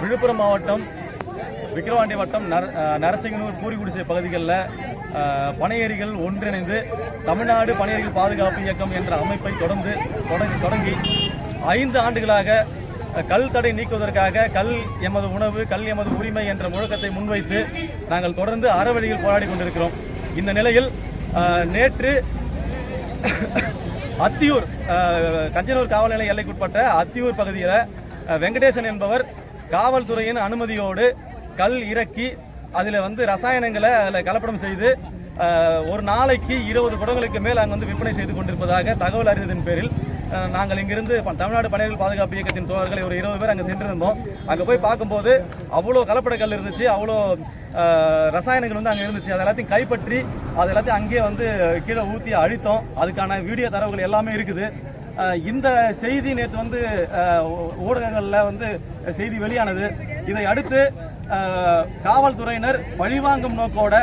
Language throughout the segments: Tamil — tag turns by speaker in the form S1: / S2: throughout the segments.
S1: விழுப்புரம் மாவட்டம் விக்கிரவாண்டி வட்டம் நர நரசிங்கனூர் பூரிகுடிசை பகுதிகளில் பனையேரிகள் ஒன்றிணைந்து தமிழ்நாடு பனையேறிகள் பாதுகாப்பு இயக்கம் என்ற அமைப்பை தொடர்ந்து தொடங்கி தொடங்கி ஐந்து ஆண்டுகளாக கல் தடை நீக்குவதற்காக கல் எமது உணவு கல் எமது உரிமை என்ற முழக்கத்தை முன்வைத்து நாங்கள் தொடர்ந்து அறவழியில் போராடி கொண்டிருக்கிறோம். இந்த நிலையில் நேற்று அத்தியூர் கஞ்சனூர் காவல் நிலைய எல்லைக்குட்பட்ட அத்தியூர் பகுதியில் வெங்கடேசன் என்பவர் காவல்துறையின் அனுமதியோடு கல் இறக்கி அதில் வந்து ரசாயனங்களை அதில் கலப்படம் செய்து ஒரு நாளைக்கு இருபது குடங்களுக்கு மேல் அங்கே வந்து விற்பனை செய்து கொண்டிருப்பதாக தகவல் அறிந்ததன் பேரில் நாங்கள் இங்கிருந்து தமிழ்நாடு பணியாளர் பாதுகாப்பு இயக்கத்தின் தோழர்கள் ஒரு இருபது பேர் அங்கே சென்றிருந்தோம். அங்கே போய் பார்க்கும்போது அவ்வளோ கலப்பட கல் இருந்துச்சு அவ்வளோ ரசாயனங்கள் வந்து அங்கே இருந்துச்சு. அது எல்லாத்தையும் கைப்பற்றி அது எல்லாத்தையும் அங்கேயே வந்து கீழே ஊற்றி அழித்தோம். அதுக்கான வீடியோ தரவுகள் எல்லாமே இருக்குது. இந்த செய்தி நேற்று வந்து ஊடகங்களில் வந்து செய்தி வெளியானது. இதை அடுத்து காவல்துறையினர் பழிவாங்கும் நோக்கோட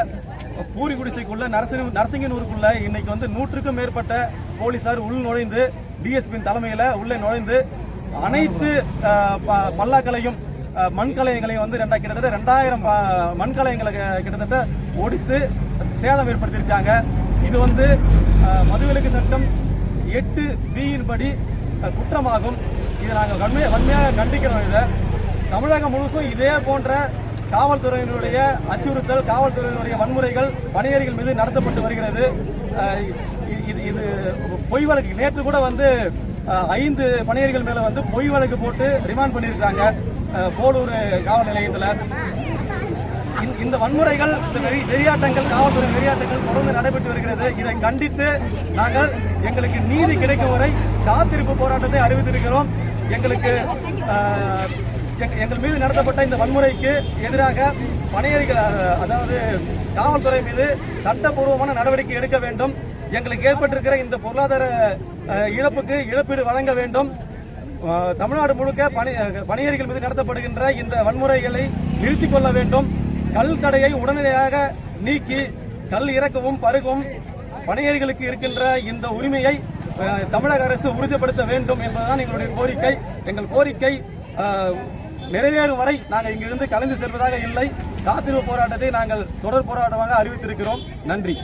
S1: பூரி குடிசைக்குள்ள நரசிங்க நரசிங்கனூருக்குள்ள இன்னைக்கு வந்து நூற்றுக்கும் மேற்பட்ட போலீசார் உள் நுழைந்து டிஎஸ்பியின் தலைமையில் உள்ளே நுழைந்து அனைத்து ப- பல்லாக்களையும் மண்கலயங்களையும் வந்து ரெண்டா கிட்டத்தட்ட ரெண்டாயிரம் மண்கலயங்களை கிட்டத்தட்ட ஒடித்து சேதம் ஏற்படுத்தியிருக்காங்க. இது வந்து மதுவிலக்கு சட்டம் எட்டு பியின் படி குற்றமாகும். இதை நாங்கள் கண்மையாக வன்மையாக கண்டிக்கிறோம் இதை. தமிழகம் முழுசும் இதே போன்ற காவல்துறையினுடைய அச்சுறுத்தல் காவல்துறையினுடைய வன்முறைகள் பணியாளர்கள் மீது நடத்தப்பட்டு வருகிறது. இது- இது பொய் வழக்கு. நேற்று கூட வந்து ஐந்து பணியாளர்கள் மேலே வந்து பொய் வழக்கு போட்டு ரிமாண்ட் பண்ணியிருக்காங்க போலூர் காவல் நிலையத்தில். இந்த- இந்த வன்முறைகள் இந்த வெறி- வெறியாட்டங்கள் காவல்துறை வெறியாட்டங்கள் தொடர்ந்து நடைபெற்று வருகிறது. இதை கண்டித்து நாங்கள் எங்களுக்கு நீதி கிடைக்கும் வரை காத்திருப்பு போராட்டத்தை அறிவித்திருக்கிறோம். எங்களுக்கு எங்கள் மீது நடத்தப்பட்ட இந்த வன்முறைக்கு எதிராக பணியறிகள் அதாவது காவல்துறை மீது சட்டப்பூர்வமான நடவடிக்கை எடுக்க வேண்டும். எங்களுக்கு ஏற்பட்டிருக்கிற இந்த பொருளாதார இழப்புக்கு இழப்பீடு வழங்க வேண்டும். தமிழ்நாடு முழுக்க பணி அஹ், மீது நடத்தப்படுகின்ற இந்த வன்முறைகளை நிறுத்திக் கொள்ள வேண்டும். கல் தடையை உடனடியாக நீக்கி கல் இறக்கவும் பருகவும் பணியர்களுக்கு இருக்கின்ற இந்த உரிமையை தமிழக அரசு உறுதிப்படுத்த வேண்டும் என்பதுதான் எங்களுடைய கோரிக்கை. எங்கள் கோரிக்கை நிறைவேறும் வரை நாங்கள் இங்கிருந்து கலந்து செல்வதாக இல்லை. காத்திருப்பு போராட்டத்தை நாங்கள் தொடர் போராட்டமாக அறிவித்திருக்கிறோம். நன்றி.